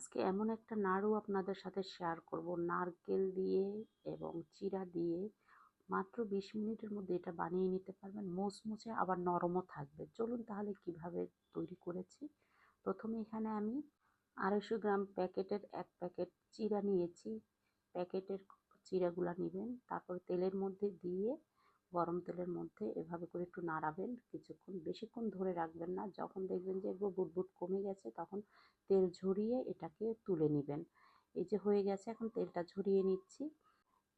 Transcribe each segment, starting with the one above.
আজকে এমন একটা নাড়ু আপনাদের সাথে শেয়ার করব। নারকেল দিয়ে এবং চিরা দিয়ে মাত্র বিশ মিনিটের মধ্যে এটা বানিয়ে নিতে পারবেন। মুচমুচে আবার নরমও থাকবে। চলুন তাহলে কীভাবে তৈরি করেছি। প্রথমে এখানে আমি আড়াইশো গ্রাম প্যাকেটের এক প্যাকেট চিড়া নিয়েছি। প্যাকেটের চিড়াগুলা নেবেন। তারপর তেলের মধ্যে দিয়ে গরম তেলের মধ্যে এভাবে করে একটু নাড়াবেন। কিছুক্ষণ, বেশিক্ষণ ধরে রাখবেন না। যখন দেখবেন যে একটু বুটবুট কমে গেছে, তখন তেল ঝরিয়ে এটাকে তুলে নেবেন। এই যে হয়ে গেছে, এখন তেলটা ঝরিয়ে নিচ্ছি।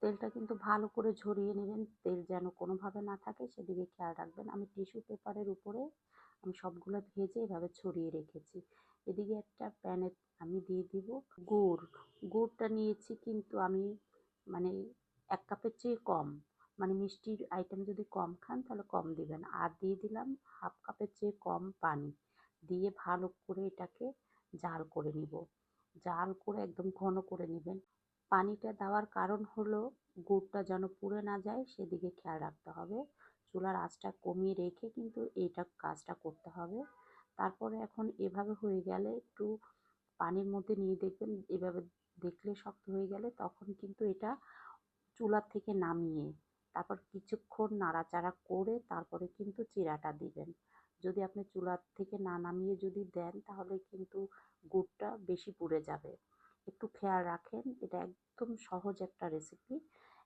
তেলটা কিন্তু ভালো করে ঝরিয়ে নেবেন। তেল যেন কোনোভাবে না থাকে, সেদিকে খেয়াল রাখবেন। আমি টিস্যু পেপারের উপরে আমি সবগুলো ভেজে এভাবে ছড়িয়ে রেখেছি। এদিকে একটা প্যানে আমি দিয়ে দিব গুড়। গুড়টা নিয়েছি কিন্তু আমি মানে এক কাপের চেয়ে কম। মানে মিষ্টির আইটেম যদি কম খান, তাহলে কম দিবেন। আর দিয়ে দিলাম হাফ কাপের চেয়ে কম পানি। দিয়ে ভালো করে এটাকে জাল করে নিব। জাল করে একদম ঘন করে নেবেন। পানিটা দেওয়ার কারণ হলো, গুড়টা যেন পুড়ে না যায়, সেদিকে খেয়াল রাখতে হবে। চুলার আঁচটা কমিয়ে রেখে কিন্তু এইটা কাজটা করতে হবে। তারপরে এখন এভাবে হয়ে গেলে একটু পানির মধ্যে নিয়ে দেখবেন, এভাবে দেখলে শক্ত হয়ে গেলে তখন কিন্তু এটা চুলার থেকে নামিয়ে তারপর কিছুক্ষণ নাড়াচাড়া করে তারপরে কিন্তু চিরাটা দিবেন। যদি আপনি চুলার থেকে না নামিয়ে যদি দেন, তাহলে কিন্তু গুড়টা বেশি পুড়ে যাবে। একটু খেয়াল রাখেন, এটা একদম সহজ একটা রেসিপি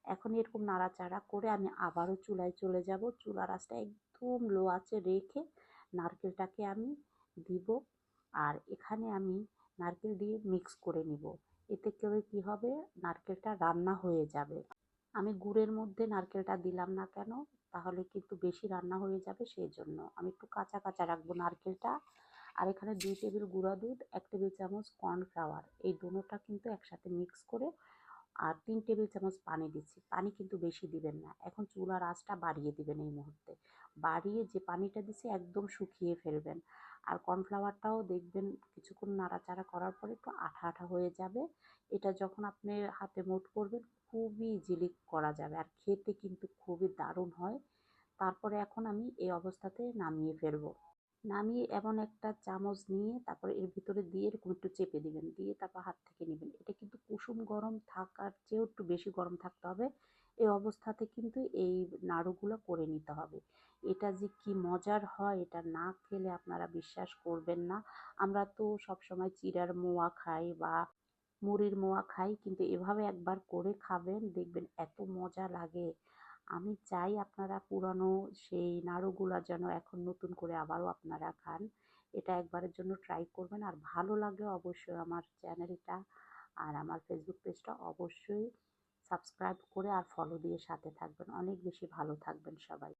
এখন এরকম নাড়াচাড়া করে আমি আবারও চুলায় চলে যাব। চুলার আঁচটা একদম লো আঁচে রেখে নারকেলটাকে আমি দিব আর এখানে আমি নারকেল দিয়ে মিক্স করে নিব। এতে করে কী হবে? নারকেলটা রান্না হয়ে যাবে। আমি গুড়ের মধ্যে নারকেলটা দিলাম না কেন, তাহলে কিন্তু বেশি রান্না হয়ে যাবে সেই জন্য আমি একটু কাঁচা কাঁচা রাখব নারকেলটা। আর এখানে দুই টেবিল গুঁড়া দুধ, এক টেবিল চামচ কর্নফ্লাওয়ার এই দুটোটা কিন্তু একসাথে মিক্স করে আর তিন টেবিল চামচ পানি দিচ্ছি। পানি কিন্তু বেশি দিবেন না। এখন চুলার আঁচটা বাড়িয়ে দিবেন এই মুহূর্তে। বাড়িয়ে যে পানিটা দিচ্ছে, একদম শুকিয়ে ফেলবেন। আর কর্নফ্লাওয়ারটাও দেখবেন কিছুক্ষণ নাড়াচাড়া করার পরে একটু আঠা আঠা হয়ে যাবে। এটা যখন আপনি হাতে মুট করবেন খুবই জিলিক করা যাবে আর খেতে কিন্তু খুবই দারুণ হয়। তারপরে এখন আমি এই অবস্থাতে নামিয়ে ফেলব। নামিয়ে এমন একটা চামচ নিয়ে তারপরে এর ভিতরে দিয়ে এরকম একটু চেপে দিবেন, দিয়ে তারপর হাত থেকে নেবেন। এটা কিন্তু কুসুম গরম থাকার চেয়েও একটু বেশি গরম থাকতে হবে। এই অবস্থাতে কিন্তু এই নাড়ুগুলো করে নিতে হবে। এটা যে কি মজার হয়, এটা না খেলে আপনারা বিশ্বাস করবেন না। আমরা তো সবসময় চিড়ার মোয়া খাই বা মুড়ির মোয়া খাই, কিন্তু এভাবে একবার করে খাবেন, দেখবেন এত মজা লাগে। আমি চাই আপনারা পুরানো সেই নাড়ুগুলা যেন এখন নতুন করে আবারও আপনারা খান। এটা একবারের জন্য ট্রাই করবেন। আর ভালো লাগলে অবশ্যই আমার চ্যানেলটা আর আমার ফেসবুক পেজটা অবশ্যই সাবস্ক্রাইব করে আর ফলো দিয়ে সাথে থাকবেন। অনেক বেশি ভালো থাকবেন সবাই।